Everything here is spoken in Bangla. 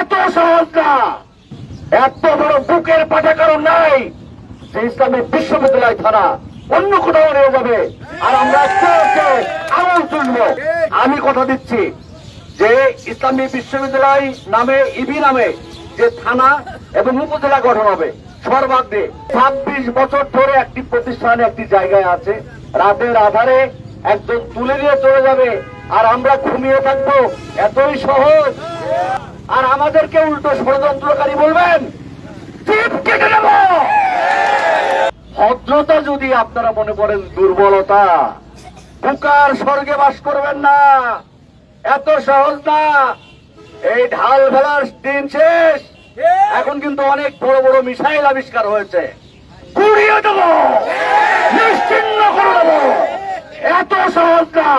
এত সহজ না এত বড় বুকের পাঠা কারণ নাই যে ইসলামী বিশ্ববিদ্যালয় থানা অন্য কোথাও নিয়ে যাবে। আর আমরা আস্তে আস্তে আমি কথা দিচ্ছি যে ইসলামী বিশ্ববিদ্যালয় নামে, ইবি নামে যে থানা এবং উপজেলা গঠন হবে সর্বাগ্রে ছাব্বিশ বছর ধরে একটি প্রতিষ্ঠানে, একটি জায়গায় আছে। রাতের আধারে একজন তুলে নিয়ে চলে যাবে। আর আমরা ঘুমিয়ে থাকব। এতই সহজ। আমাদেরকে উল্টো ষড়যন্ত্রকারী বলবেন ভদ্রতা যদি আপনারা মনে করেন দুর্বলতা, বুকার স্বর্গে বাস করবেন না। এত সহজ না। এই ঢাল ফেলার দিন শেষ। এখন কিন্তু অনেক বড় বড় মিসাইল আবিষ্কার হয়েছে। পুড়িয়ে দেবো। নিশ্চিন্ন করে দেবো। এত সহজ না।